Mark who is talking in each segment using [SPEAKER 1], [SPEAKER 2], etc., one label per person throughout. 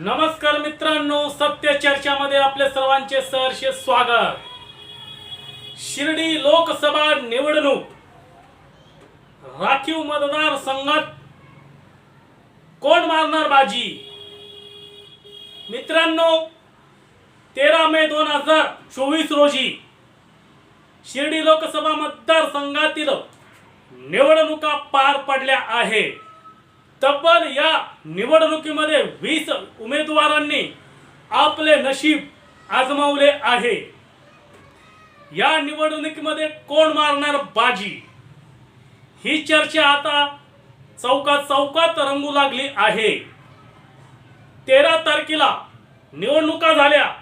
[SPEAKER 1] नमस्कार मित्रांनो सत्य चर्चामध्ये आपले सर्वांचे सहर्ष स्वागत. शिर्डी लोकसभा निवडणूक. राखीव मतदार संघात कोण मारणार बाजी? मित्रांनो तेरा मे दोन हजार चोवीस रोजी शिर्डी लोकसभा मतदारसंघातील निवडणुका पार पडल्या आहेत. तब्बल या निवडणुकीमध्ये वीस उमेदवारांनी आपले नशीब आजमावले आहे. या निवडणुकीमध्ये कोण मारणार बाजी? ही चर्चा आता चौकात चौकात रंगू लागली आहे. तेरा तारखेला निवडणुका झाल्या.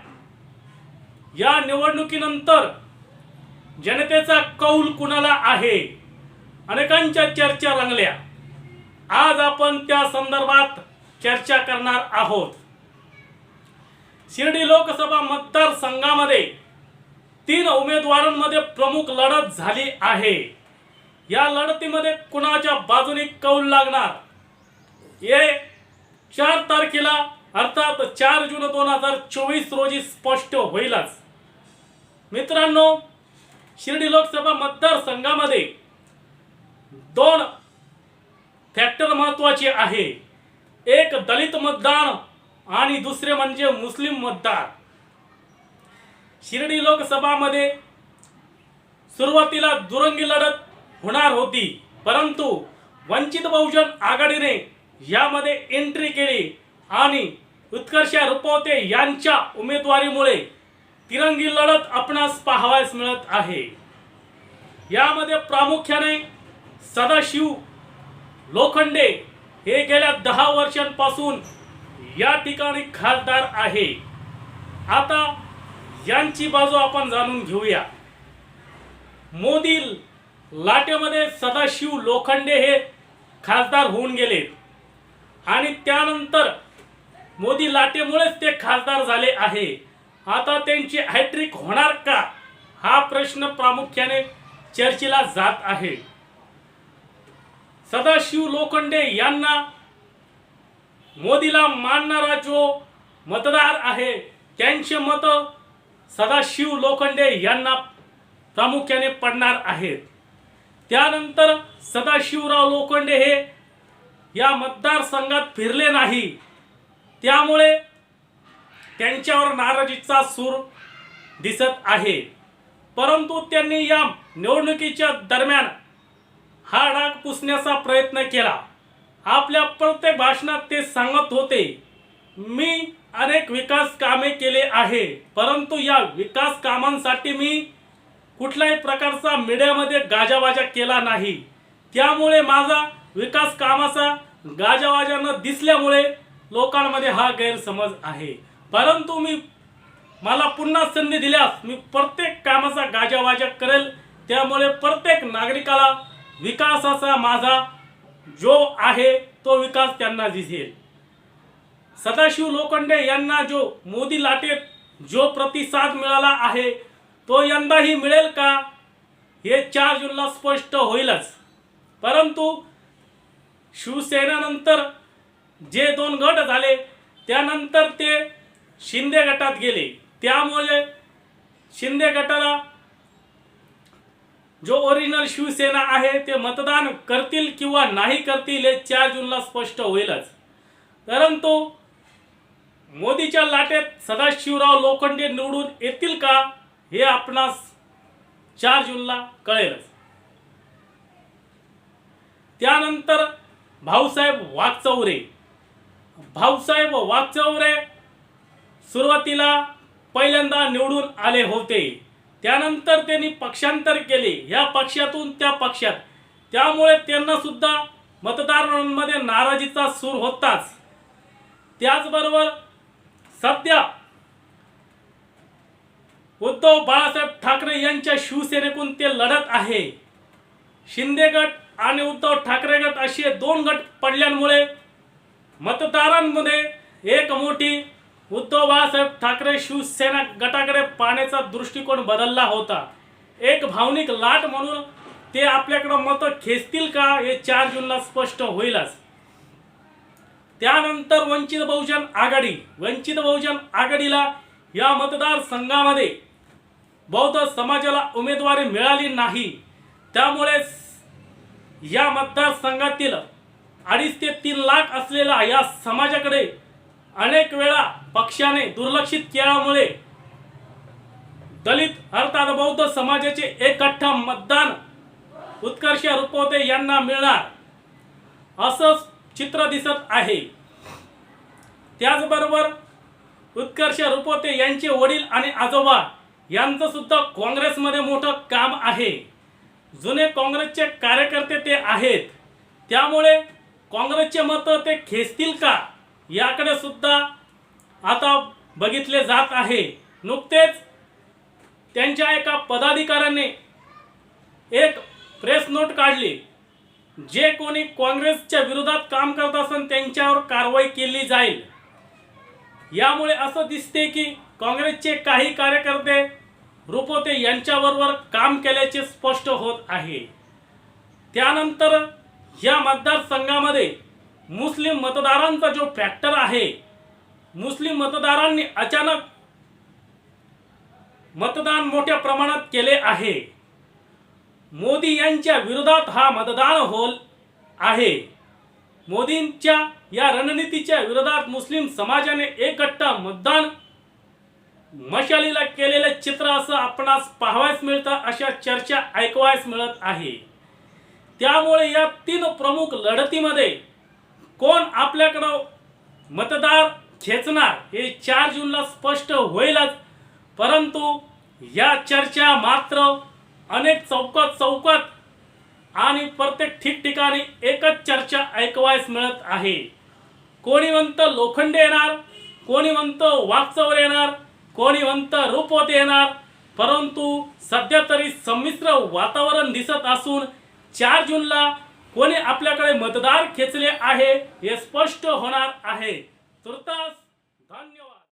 [SPEAKER 1] या निवडणुकीनंतर जनतेचा कौल कुणाला आहे? अनेकांच्या चर्चा रंगल्या. आज आपण त्या संदर्भात चर्चा करणार आहोत. शिर्डी लोकसभा मतदारसंघामध्ये तीन उमेदवारांमध्ये प्रमुख लढत झाली आहे. या लढतीमध्ये कुणाच्या बाजूने कौल लागणार? हे चार तारखेला अर्थात चार जून दोन हजार चोवीस रोजी स्पष्ट होईलच. मित्रांनो शिर्डी लोकसभा मतदारसंघामध्ये दोन फॅक्टर महत्त्वाचे आहे. एक दलित मतदार आणि दुसरे म्हणजे मुस्लिम मतदार शिर्डी लोकसभामध्ये सुरुवातीला दुरंगी लढत होणार होती परंतु वंचित बहुजन आघाडीने यामध्ये एंट्री केली आणि उत्कर्ष रुपवते यांच्या उमेदवारीमुळे तिरंगी लढत आपणास पाहावयास मिळत आहे. यामध्ये प्रामुख्याने सदाशिव लोखंडे हे गेल्या दहा वर्षांपासून या ठिकाणी खासदार आहे. आता यांची बाजू आपण जाणून घेऊया. मोदी लाटेमध्ये सदाशिव लोखंडे हे खासदार होऊन गेले. आणि त्यानंतर मोदी लाटेमुळेच ते खासदार झाले आहे. आता त्यांची हॅट्रिक होणार का? हा प्रश्न प्रामुख्याने चर्चेला जात आहे. सदाशिव लोखंडे यांना मोदीला मानणारा जो मतदार आहे त्यांचे मत सदाशिव लोखंडे यांना प्रामुख्याने पडणार आहेत. त्यानंतर सदाशिवराव लोखंडे हे या मतदारसंघात फिरले नाही. त्यामुळे त्यांच्यावर नाराजीचा सूर दिसत आहे. परंतु त्यांनी या निवडणुकीच्या दरम्यान हा डाग पुसण्याचा प्रयत्न केला. आपल्या प्रत्येक भाषणात ते सांगत होते मी अनेक विकास कामे केले आहे परंतु या विकास कामांसाठी मी कुठल्याही प्रकारचा मीडियामध्ये गाजावाजा केला नाही. त्यामुळे माझा विकास कामाचा गाजावाजा न दिसल्यामुळे लोकांमध्ये हा गैरसमज आहे. परंतु मी मला पुन्हा संधी दिल्यास मी प्रत्येक कामाचा गाजावाजा करेल. त्यामुळे प्रत्येक नागरिकाला विकासाचा माझा जो आहे तो विकास त्यांना दिसेल. सदाशिव लोखंडे यांना जो मोदी लाटेत जो प्रतिसाद मिळाला आहे तो यंदाही मिळेल का? हे चार जूनला स्पष्ट होईलच. परंतु शिवसेनेनंतर जे दोन गट झाले त्यानंतर ते शिंदे गटात गेले. त्यामुळे शिंदे गटाला जो ओरिजिनल शिवसेना आहे ते मतदान करतील किंवा नाही करतील हे चार जूनला स्पष्ट होईलच. परंतु मोदीच्या लाटेत सदाशिवराव लोखंडे निवडून येतील का हे आपणास चार जूनला कळेलच. त्यानंतर भाऊसाहेब वागचौरे भाऊसाहेब वागचौरे सुरुवातीला पहिल्यांदा निवडून आले होते. त्यानंतर त्यांनी पक्षांतर केले. या पक्षातून त्या पक्षात. त्यामुळे त्यांना सुद्धा मतदारांमध्ये नाराजीचा सूर होताच. त्याचबरोबर सध्या उद्धव बाळासाहेब ठाकरे यांच्या शिवसेनेकडून ते लढत आहे. शिंदे गट आणि उद्धव ठाकरे गट असे दोन गट पडल्यामुळे मतदारांमध्ये एक मोठी उद्धव बाळासाहेब ठाकरे शिवसेना गटाकडे पाहण्याचा दृष्टिकोन बदलला होता. एक भावनिक लाट म्हणून ते आपल्याकडं मतं खेचतील का हे चार जूनला स्पष्ट होईलच. त्यानंतर वंचित बहुजन आघाडी वंचित बहुजन आघाडीला या मतदारसंघामध्ये बौद्ध समाजाला उमेदवारी मिळाली नाही. त्यामुळे या मतदारसंघातील अडीच ते तीन लाख असलेला या समाजाकडे अनेक वेळा पक्षाने दुर्लक्षित केल्यामुळे दलित अर्थात बौद्ध समाजाचे एक मतदान उत्कर्ष रुपवते यांना मिळणार. असंच चित्र दिसत आहे. त्याचबरोबर उत्कर्ष रुपवते यांचे वडील आणि आजोबा यांचं सुद्धा काँग्रेसमध्ये मोठं काम आहे. जुने काँग्रेसचे कार्यकर्ते ते आहेत. त्यामुळे काँग्रेसचे मतं ते खेचतील का? याकडे सुद्धा आता बघितले जात आहे. नुकतेच त्यांच्या एका पदाधिकाऱ्याने एक प्रेस नोट काढली. जे कोणी काँग्रेसच्या विरोधात काम करत असेल त्यांच्यावर कारवाई केली जाईल. यामुळे असं दिसते की काँग्रेसचे काही कार्यकर्ते रुपोते यांच्याबरोबर काम केल्याचे स्पष्ट होत आहे. त्यानंतर या मतदारसंघामध्ये मुस्लिम मतदारांचा जो फॅक्टर आहे मुस्लिम मतदारांनी अचानक मतदान मोठ्या प्रमाणात केले आहे. मोदी यांच्या विरोधात हा मतदान होल आहे. मोदींच्या या रणनीतीच्या विरोधात मुस्लिम समाजाने एक मतदान मशालीला केलेलं चित्र असं आपणास पाहावयास मिळतं अशा चर्चा ऐकवायस मिळत आहे. त्यामुळे या तीन प्रमुख लढतीमध्ये कोण आपल्याकडं मतदार खेचणार हे चार जूनला स्पष्ट होईलच. परंतु या चर्चा मात्र अनेक चौकात चौकात आणि प्रत्येक ठिकठिकाणी एकच चर्चा ऐकवायस मिळत आहे. कोणी म्हणतं लोखंड येणार कोणी म्हणतं वाकचौर येणार कोणी म्हणतं रूपवत येणार परंतु सध्या तरी संमिश्र वातावरण दिसत असून चार जूनला कोणी आपल्याकडे मतदार खेचले आहे हे स्पष्ट होणार आहे. तुर्तास धन्यवाद.